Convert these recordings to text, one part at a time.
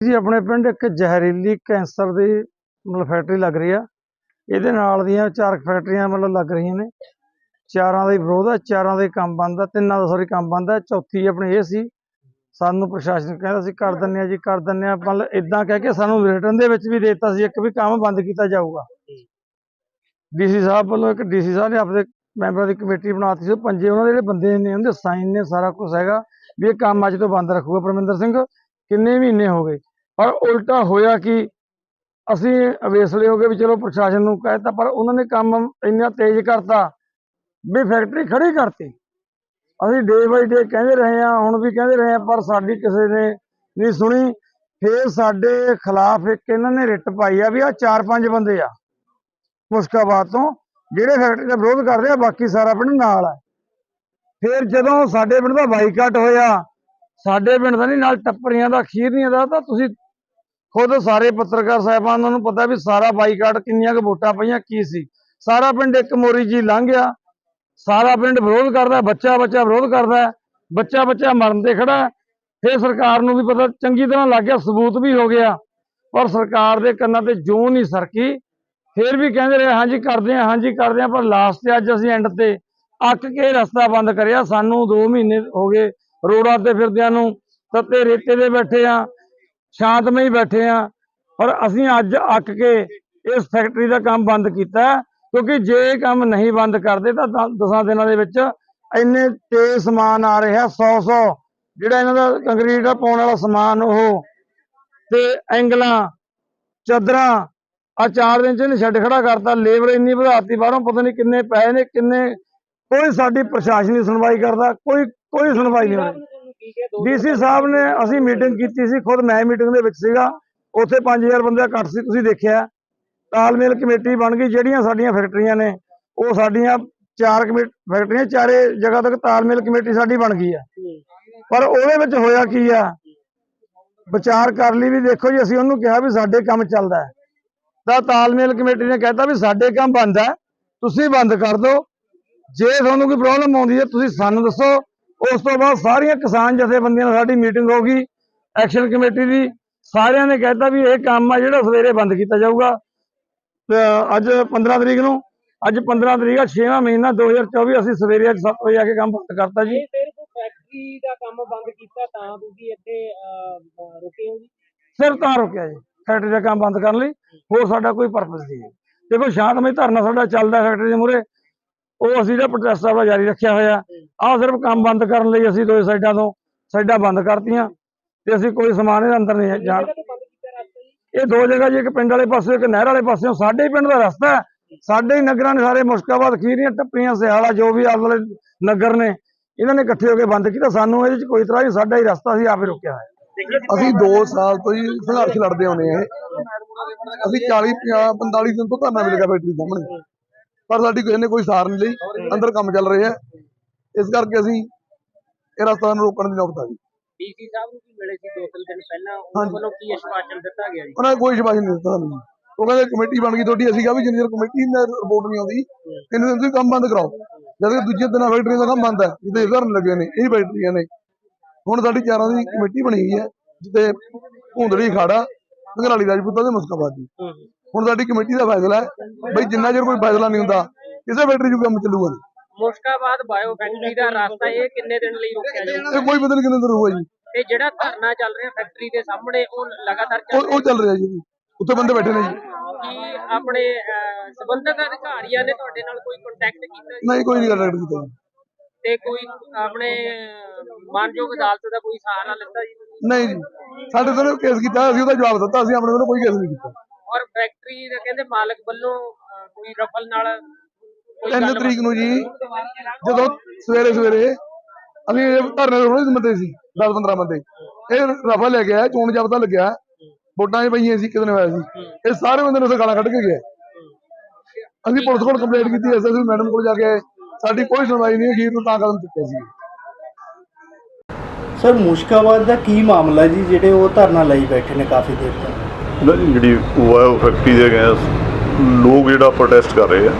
ਜੀ, ਆਪਣੇ ਪਿੰਡ ਇੱਕ ਜ਼ਹਿਰੀਲੀ ਕੈਂਸਰ ਦੀ ਮਤਲਬ ਫੈਕਟਰੀ ਲੱਗ ਰਹੀ ਆ। ਇਹਦੇ ਨਾਲ ਦੀਆਂ ਚਾਰ ਫੈਕਟਰੀਆਂ ਮਤਲਬ ਲੱਗ ਰਹੀਆਂ ਨੇ। ਚਾਰਾਂ ਦਾ ਹੀ ਵਿਰੋਧ ਆ, ਚਾਰਾਂ ਦੇ ਕੰਮ ਬੰਦ ਆ, ਤਿੰਨਾਂ ਦਾ ਸੌਰੀ ਕੰਮ ਬੰਦ ਆ। ਚੌਥੀ ਆਪਣੀ ਇਹ ਸੀ, ਸਾਨੂੰ ਪ੍ਰਸ਼ਾਸਨ ਕਹਿੰਦਾ ਸੀ, ਕਰ ਦਿੰਨੇ ਆ ਜੀ, ਕਰ ਦਿੰਨੇ ਆ। ਮਤਲਬ ਇਦਾਂ ਕਹਿ ਕੇ ਸਾਨੂੰ ਰਿਟਰਨ ਦੇ ਵਿੱਚ ਵੀ ਦੇਤਾ ਸੀ, ਇੱਕ ਵੀ ਕੰਮ ਬੰਦ ਕੀਤਾ ਜਾਊਗਾ। ਡੀਸੀ ਸਾਹਿਬ ਵੱਲੋਂ ਇੱਕ, ਡੀਸੀ ਸਾਹਿਬ ਨੇ ਆਪਣੇ ਮੈਂਬਰਾਂ ਦੀ ਕਮੇਟੀ ਬਣਾਤੀ ਸੀ, ਉਹ ਪੰਜੇ ਉਹਨਾਂ ਦੇ ਜਿਹੜੇ ਬੰਦੇ ਨੇ, ਉਹਦੇ ਸਾਈਨ ਨੇ ਸਾਰਾ ਕੁਝ ਹੈਗਾ, ਵੀ ਇਹ ਕੰਮ ਅੱਜ ਤੋਂ ਬੰਦ ਰੱਖੂਗਾ। ਪਰਮਿੰਦਰ ਸਿੰਘ, ਕਿੰਨੇ ਮਹੀਨੇ ਹੋ ਗਏ? ਪਰ ਉਲਟਾ ਹੋਇਆ ਕਿ ਅਸੀਂ ਅਵੇਸਲੇ ਹੋ ਗਏ ਵੀ ਚਲੋ ਪ੍ਰਸ਼ਾਸਨ ਨੂੰ ਕਹਿਤਾ ਪਰ ਉਹਨਾਂ ਨੇ ਕੰਮ ਇੰਨਾ ਤੇਜ਼ ਕਰਤਾ ਵੀ ਫੈਕਟਰੀ ਖੜੀ ਕਰਤੀ। ਅਸੀਂ ਡੇ ਬਾਈ ਡੇ ਕਹਿੰਦੇ ਰਹੇ ਆ ਹੁਣ ਵੀ ਕਹਿੰਦੇ ਰਹੇ ਆ ਪਰ ਸਾਡੀ ਕਿਸੇ ਨੇ ਨਹੀਂ ਸੁਣੀ। ਫੇਰ ਸਾਡੇ ਖਿਲਾਫ ਇੱਕ ਇਹਨਾਂ ਨੇ ਰਿਟ ਪਾਈ ਆ ਵੀ ਆ ਚਾਰ ਪੰਜ ਬੰਦੇ ਆ, ਮੁਸ਼ਕਾਬਾਦ ਤੋਂ, ਜਿਹੜੇ ਫੈਕਟਰੀ ਦਾ ਵਿਰੋਧ ਕਰਦੇ ਆ, ਬਾਕੀ ਸਾਰਾ ਪਿੰਡ ਨਾਲ ਆ। ਫਿਰ ਜਦੋਂ ਸਾਡੇ ਪਿੰਡ ਦਾ ਬਾਈਕਾਟ ਹੋਇਆ, ਸਾਡੇ ਪਿੰਡ ਦਾ ਨਹੀਂ, ਨਾਲ ਟੱਪਰੀਆਂ ਦਾ, ਖੀਰਨੀਆਂ ਦਾ, ਤਾਂ ਤੁਸੀਂ ਖੁਦ ਸਾਰੇ ਪੱਤਰਕਾਰ ਸਾਹਿਬਾਨ ਨੂੰ ਪਤਾ ਵੀ ਸਾਰਾ ਬਾਈਕਾਟ ਕਿੰਨੀਆਂ ਕੁ ਵੋਟਾਂ ਪਈਆਂ, ਕੀ ਸੀ। ਸਾਰਾ ਪਿੰਡ ਇੱਕ ਮੋਰੀ ਜੀ ਲੰਘ ਗਿਆ। ਸਾਰਾ ਪਿੰਡ ਵਿਰੋਧ ਕਰਦਾ, ਬੱਚਾ ਬੱਚਾ ਵਿਰੋਧ ਕਰਦਾ, ਬੱਚਾ ਬੱਚਾ ਮਰਨ ਤੇ ਖੜਾ। ਫਿਰ ਸਰਕਾਰ ਨੂੰ ਵੀ ਪਤਾ ਚੰਗੀ ਤਰ੍ਹਾਂ ਲੱਗ ਗਿਆ, ਸਬੂਤ ਵੀ ਹੋ ਗਿਆ। ਪਰ ਸਰਕਾਰ ਦੇ ਕੰਨਾਂ ਤੇ ਜੂੰ ਨਹੀਂ ਸਰਕੀ। ਫਿਰ ਵੀ ਕਹਿੰਦੇ ਰਹੇ, ਹਾਂਜੀ ਕਰਦੇ ਹਾਂ, ਹਾਂਜੀ ਕਰਦੇ ਹਾਂ, ਪਰ ਲਾਸਟ ਤੇ ਅੱਜ ਅਸੀਂ ਐਂਡ ਤੇ ਅੱਕ ਕੇ ਰਸਤਾ ਬੰਦ ਕਰਿਆ। ਸਾਨੂੰ 2 ਮਹੀਨੇ ਹੋ ਗਏ ਰੋਡਾਂ ਤੇ ਫਿਰਦਿਆਂ ਨੂੰ, ਤੱਤੇ ਰੇਤੇ ਦੇ ਬੈਠੇ ਆ ਸ਼ਾਂਤਮਈ ਬੈਠੇ ਆ ਪਰ ਅਸੀਂ ਅੱਜ ਅੱਕ ਕੇ ਇਸ ਫੈਕਟਰੀ ਦਾ ਕੰਮ ਬੰਦ ਕੀਤਾ ਕਿਉਂਕਿ ਜੇ ਇਹ ਕੰਮ ਨਹੀਂ ਬੰਦ ਕਰਦੇ ਤਾਂ 10 ਦਿਨਾਂ ਦੇ ਵਿੱਚ ਇੰਨੇ ਤੇਜ਼ ਸਮਾਨ ਆ ਰਿਹਾ 100 100 ਜਿਹੜਾ ਇਹਨਾਂ ਦਾ ਕੰਕਰੀਟ ਦਾ ਪਾਉਣ ਵਾਲਾ ਸਮਾਨ ਉਹ ਤੇ ਐਂਗਲਾਂ, ਚਾਦਰਾਂ ਆ ਚਾਰ ਦਿਨ ਚ ਇਹਨੇ ਛੱਡ ਖੜਾ ਕਰਤਾ, ਲੇਬਰ ਇੰਨੀ ਵਧਾਤੀ ਬਾਹਰੋਂ, ਪਤਾ ਨਹੀਂ ਕਿੰਨੇ ਪੈਸੇ ਨੇ, ਕਿੰਨੇ, ਕੋਈ ਸਾਡੀ ਪ੍ਰਸ਼ਾਸਨ ਦੀ ਸੁਣਵਾਈ ਕਰਦਾ, ਕੋਈ ਕੋਈ ਸੁਣਵਾਈ ਨਹੀਂ ਹੋ ਰਹੀ ਡੀਸੀ ਸਾਹਿਬ ਨੇ ਅਸੀਂ ਮੀਟਿੰਗ ਕੀਤੀ ਸੀ ਖੁਦ ਮੈਂ ਮੀਟਿੰਗ ਦੇ ਵਿੱਚ ਸੀਗਾ। ਉੱਥੇ 5000 ਬੰਦੇ ਦਾ ਇਕੱਠ ਸੀ ਤੁਸੀਂ ਦੇਖਿਆ। ਤਾਲਮੇਲ ਕਮੇਟੀ ਬਣ ਗਈ ਜਿਹੜੀਆਂ ਸਾਡੀਆਂ ਫੈਕਟਰੀਆਂ ਨੇ ਉਹ ਸਾਡੀਆਂ ਚਾਰ ਫੈਕਟਰੀਆਂ ਚਾਰੇ ਜਗ੍ਹਾ ਤੱਕ ਤਾਲਮੇਲ ਕਮੇਟੀ ਸਾਡੀ ਬਣ ਗਈ ਆ। ਪਰ ਉਹਦੇ ਵਿੱਚ ਹੋਇਆ ਕੀ ਆ? ਵਿਚਾਰ ਕਰ ਲਈ ਵੀ ਦੇਖੋ ਜੀ ਅਸੀਂ ਉਹਨੂੰ ਕਿਹਾ ਵੀ ਸਾਡੇ ਕੰਮ ਚੱਲਦਾ ਹੈ। ਤਾਂ ਤਾਲਮੇਲ ਕਮੇਟੀ ਨੇ ਕਹਿਤਾ ਵੀ ਸਾਡੇ ਕੰਮ ਬੰਦ ਹੈ ਤੁਸੀਂ ਬੰਦ ਕਰ ਦਿਓ। ਜੇ ਤੁਹਾਨੂੰ ਕੋਈ ਪ੍ਰੋਬਲਮ ਆਉਂਦੀ ਹੈ ਤੁਸੀਂ ਸਾਨੂੰ ਦੱਸੋ। ਉਸ ਤੋਂ ਬਾਅਦ ਸਾਰੀਆਂ ਕਿਸਾਨ ਜਥੇਬੰਦੀਆਂ ਨਾਲ ਸਾਡੀ ਮੀਟਿੰਗ ਹੋ ਗਈ ਐਕਸ਼ਨ ਕਮੇਟੀ ਦੀ ਸਾਰਿਆਂ ਨੇ ਕਹਿਤਾ ਵੀ ਇਹ ਕੰਮ ਆ ਜਿਹੜਾ ਸਵੇਰੇ ਬੰਦ ਕੀਤਾ ਜਾਊਗਾ। ਅੱਜ 15 ਤਰੀਕ ਨੂੰ ਅੱਜ 15 ਤਰੀਕ ਆ 6ਵਾਂ ਮਹੀਨਾ 2024 ਅਸੀਂ ਸਵੇਰੇ ਅੱਜ 7 ਵਜੇ ਆ ਕੇ ਕੰਮ ਬੰਦ ਕਰਤਾ ਜੀ। ਫੈਕਟਰੀ ਦਾ ਕੰਮ ਬੰਦ ਕੀਤਾ ਤਾਂ ਤੁਸੀਂ ਇੱਥੇ ਰੁਕੇ ਹੋ ਜੀ? ਸਿਰ ਤਾਂ ਰੁਕਿਆ ਜੀ ਫੈਕਟਰੀ ਦਾ ਕੰਮ ਬੰਦ ਕਰਨ ਲਈ ਹੋਰ ਸਾਡਾ ਕੋਈ ਪਰਪਸ ਨਹੀਂ ਹੈ। ਦੇਖੋ ਸ਼ਾਂਤਮਈ ਧਰਨਾ ਸਾਡਾ ਚੱਲਦਾ ਫੈਕਟਰੀ ਦੇ ਮੂਹਰੇ ਉਹ ਅਸੀਂ ਜਿਹੜਾ ਪ੍ਰੋਟੈਸਟ ਆਪਣਾ ਜਾਰੀ ਰੱਖਿਆ ਹੋਇਆ ਆਹ ਸਿਰਫ ਕੰਮ ਬੰਦ ਕਰਨ ਲਈ ਅਸੀਂ ਦੋਏ ਸਾਈਡਾਂ ਤੋਂ ਸਾਈਡਾਂ ਬੰਦ ਕਰਤੀਆਂ ਤੇ ਅਸੀਂ ਕੋਈ ਸਮਾਨ ਇਹਦੇ ਅੰਦਰ ਨਹੀਂ ਜਾਣ ਇਹ ਦੋ ਜਗ੍ਹਾ ਜੀ ਇੱਕ ਪਿੰਡ ਵਾਲੇ ਪਾਸੇ ਇੱਕ ਨਹਿਰ ਵਾਲੇ ਪਾਸਿਓਂ ਸਾਡੇ ਹੀ ਪਿੰਡ ਦਾ ਰਸਤਾ ਹੈ। ਸਾਡੇ ਹੀ ਨਗਰਾਂ ਨੇ ਸਾਰੇ ਮੁਸ਼ਕਾਬਾਦ ਖੀਰੀਆਂ ਟੱਪੀਆਂ ਸਿਹਾਲਾ ਜੋ ਵੀ ਵਾਲੇ ਨਗਰ ਨੇ ਇਹਨਾਂ ਨੇ ਇਕੱਠੇ ਹੋ ਕੇ ਬੰਦ ਕੀਤਾ। ਸਾਨੂੰ ਇਹਦੇ ਚ ਕੋਈ ਤਰ੍ਹਾਂ ਨਹੀਂ ਸਾਡਾ ਹੀ ਰਸਤਾ ਸੀ ਆਪੇ ਰੁਕਿਆ ਹੋਇਆ। ਅਸੀਂ 2 ਸਾਲ ਤੋਂ ਹੀ ਸੰਘਰਸ਼ ਲੜਦੇ ਆਉਂਦੇ ਆ ਅਸੀਂ 40 50 45 ਦਿਨ ਤੋਂ ਧਰਨਾ ਮਿਲੇਗਾ ਫੈਕਟਰੀ ਸਾਹਮਣੇ। ਪਰ ਸਾਡੀ ਕਿਸੇ ਨੇ ਕੋਈ ਸਾਰ ਨਹੀਂ ਲਈ। ਅੰਦਰ ਕੰਮ ਚੱਲ ਰਿਹਾ ਇਸ ਕਰਕੇ ਅਸੀਂ ਇਹ ਰਸਤਾ ਨੂੰ ਰੋਕਣ ਦੀ ਨੌਬਤ ਆ ਗਈ। ਡੀਸੀ ਸਾਹਿਬ ਨੂੰ ਵੀ ਮਿਲੇ ਸੀ ਦੋ ਤਿੰਨ ਦਿਨ ਪਹਿਲਾਂ? ਉਹਨਾਂ। ਵੱਲੋਂ ਕੀ ਆਸ਼ਵਾਸਨ ਦਿੱਤਾ ਗਿਆ ਜੀ? ਉਹਨਾਂ ਨੇ ਕੋਈ ਸ਼ਿਕਾਇਤ ਨਹੀਂ ਦਿੱਤਾ ਸਾਨੂੰ। ਉਹ ਕਹਿੰਦੇ ਕਮੇਟੀ ਬਣ ਗਈ ਤੁਹਾਡੀ ਅਸੀਂ ਕਿਹਾ ਵੀ ਜਿੰਨੀ ਦੇਰ ਕਮੇਟੀ ਦੀ ਰਿਪੋਰਟ ਨਹੀਂ ਆਉਂਦੀ ਇੰਨੇ ਦਿਨ ਤੁਸੀਂ ਕੰਮ ਬੰਦ ਕਰਾਓ। ਜਦ ਕਿ ਦੂਜੇ ਦਿਨਾਂ ਦਾ ਕੰਮ ਬੰਦ ਹੈ ਜਿੱਤੇ ਧਰਨ ਲੱਗੇ ਨੇ ਇਹ ਫੈਕਟਰੀਆਂ ਨੇ। ਹੁਣ ਸਾਡੀ ਚਾਰਾਂ ਦੀ ਕਮੇਟੀ ਬਣੀ ਹੋਈ ਹੈ ਜਿੱਤੇ ਭੁੰਦੜੀ ਖਾੜਾ ਘਰਾਲੀ ਰਾਜਪੂਤਾਂ ਦੇ ਮੁਸਕਾਬਾਦ ਦੀ ਹੁਣ ਸਾਡੀ ਕਮੇਟੀ ਦਾ ਫੈਸਲਾ ਹੈ ਬਈ ਜਿੰਨਾ ਚਿਰ ਕੋਈ ਫੈਸਲਾ ਨਹੀਂ ਹੁੰਦਾ ਕਿਸੇ ਫੈਕਟਰੀ 'ਚ ਕੰਮ ਚੱਲੂਗਾ ਨਹੀਂ ਮੁਸ਼ਕਾਬਾਦ ਬਾਇਓ ਫੈਕਟਰੀ ਦਾ ਰਸਤਾ ਇਹ ਕਿੰਨੇ ਦਿਨ ਲਈ ਰੁਕਿਆ ਜੀ ਇਹ ਕੋਈ ਪਤਾ ਨਹੀਂ ਕਿੰਨੇ ਦਿਨ ਹੋਊਗਾ ਜੀ। ਤੇ ਜਿਹੜਾ ਧਰਨਾ ਚੱਲ ਰਿਹਾ ਫੈਕਟਰੀ ਦੇ ਸਾਹਮਣੇ ਉਹ ਲਗਾਤਾਰ ਚੱਲ ਉਹ ਉਹ ਚੱਲ ਰਿਹਾ ਜੀ। ਉੱਥੇ ਬੰਦੇ ਬੈਠੇ ਨੇ ਜੀ। ਕੀ ਆਪਣੇ ਸੰਬੰਧਿਤ ਅਧਿਕਾਰੀਆਂ ਨੇ ਤੁਹਾਡੇ ਨਾਲ ਕੋਈ ਕੰਟੈਕਟ ਕੀਤਾ? ਨਹੀਂ ਕੋਈ ਨਹੀਂ ਗੱਲ ਕੀਤਾ ਤੇ ਕੋਈ ਆਪਣੇ ਮਾਨਯੋਗ ਅਦਾਲਤ ਦਾ ਕੋਈ ਸਹਾਰਾ ਲਿੱਤਾ ਜੀ? ਨਹੀਂ ਜੀ। ਸਾਡੇ ਤੋਂ ਕੇਸ ਕੀਤਾ ਅਸੀਂ ਉਹਦਾ ਜਵਾਬ ਦਿੱਤਾ ਅਸੀਂ ਆਪਣੇ ਵੱਲੋਂ ਕੋਈ ਕੇਸ ਨਹੀਂ ਕੀਤਾ। ਔਰ ਫੈਕਟਰੀ ਦੇ ਕਹਿੰਦੇ ਮਾਲਕ ਵੱਲੋਂ ਕੋਈ ਰਫਲ ਨਾਲ ਕੋਈ ਤਿੰਨ ਗੱਲਬਾਤ- ਤਰੀਕ ਨੂੰ ਜੀ ਜਦੋਂ ਸਵੇਰੇ ਸਵੇਰੇ ਅਸੀਂ ਇਹ ਧਰਨੇ ਰੋਣੇ ਦੇ ਬੰਦੇ ਸੀ 10 15 ਬੰਦੇ। ਇਹ ਰਫਾ ਲੈ ਕੇ ਆਇਆ ਚੋਣ ਜਾਬਤਾ ਲੱਗਿਆ। ਵੋਟਾਂ 'ਚ ਪਈਆਂ ਸੀ ਕਿਦਨ ਹੋਇਆ ਸੀ। ਇਹ ਸਾਰੇ ਬੰਦੇ ਨੇ ਗਾਲਾਂ ਕੱਢ ਕੇ ਗਏ। ਅਸੀਂ ਪੁਲਿਸ ਕੋਲ ਕੰਪਲੇਂਟ ਕੀਤੀ ਐਸਐਸਪੀ ਮੈਡਮ ਕੋਲ ਜਾ ਕੇ ਆਏ। ਸਾਡੀ ਕੋਈ ਸੁਣਵਾਈ ਨਹੀਂ ਹੋਈ ਨੂੰ ਤਾਂ ਕਦਮ ਚੁੱਕਿਆ ਸੀ। ਸਰ ਮੁਸ਼ਕਾਬਾਦ ਦਾ ਕੀ ਮਾਮਲਾ ਜੀ ਜਿਹੜੇ ਉਹ ਧਰਨਾ ਲਈ ਬੈਠੇ ਨੇ ਕਾਫੀ ਦੇਰ ਤੋਂ? ਜਿਹੜੀ ਵਾਇਓ ਫੈਕਟਰੀ ਦੇ ਗੈਸ ਲੋਕ ਜਿਹੜਾ ਪ੍ਰੋਟੈਸਟ ਕਰ ਰਹੇ ਆ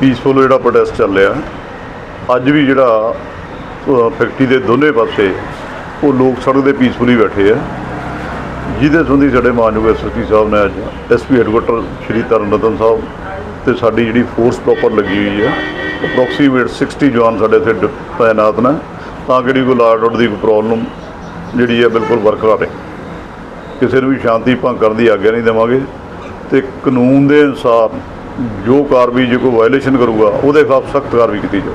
ਪੀਸਫੁਲ ਜਿਹੜਾ ਪ੍ਰੋਟੈਸਟ ਚੱਲ ਰਿਹਾ ਅੱਜ ਵੀ ਜਿਹੜਾ ਫੈਕਟਰੀ ਦੇ ਦੋਨੇ ਪਾਸੇ ਉਹ ਲੋਕ ਸੜਕ ਦੇ ਪੀਸਫੁਲੀ ਬੈਠੇ ਆ ਜਿਹਦੇ ਸੰਬੰਧੀ ਸਾਡੇ ਮਾਨਯੋਗ ਐਸਐਸਪੀ ਸਾਹਿਬ ਨੇ ਅੱਜ ਐਸਪੀ ਹੈਡਕੁਆਟਰ ਸ਼੍ਰੀ ਤਰਨਤਨ ਸਾਹਿਬ ਤੇ ਸਾਡੀ ਜਿਹੜੀ ਫੋਰਸ ਪ੍ਰੋਪਰ ਲੱਗੀ ਹੋਈ ਹੈ ਅਪਰੋਕਸੀਮੇਟ 60 ਜਵਾਨ ਸਾਡੇ ਇੱਥੇ ਤਾਇਨਾਤ ਨੇ। ਤਾਂ ਕਿ ਜਿਹੜੀ ਕੋਈ ਲਾਰਡ ਆਰਡਰ ਦੀ ਕੋਈ ਪ੍ਰੋਬਲਮ ਜਿਹੜੀ ਹੈ ਬਿਲਕੁਲ ਬਰਕਰਾਰ ਹੈ ਕਿਸੇ ਨੂੰ ਵੀ ਸ਼ਾਂਤੀ ਭੰਗ ਕਰਨ ਦੀ ਆਗਿਆ ਨਹੀਂ ਦੇਵਾਂਗੇ ਤੇ ਕਾਨੂੰਨ ਦੇ ਅਨੁਸਾਰ ਜੋ ਕਾਰਵਾਈ ਜੇ ਕੋਈ ਵਾਇਲੇਸ਼ਨ ਕਰੂਗਾ ਉਹਦੇ ਖਿਲਾਫ ਸਖਤ ਕਾਰਵਾਈ ਕੀਤੀ ਜਾਊ।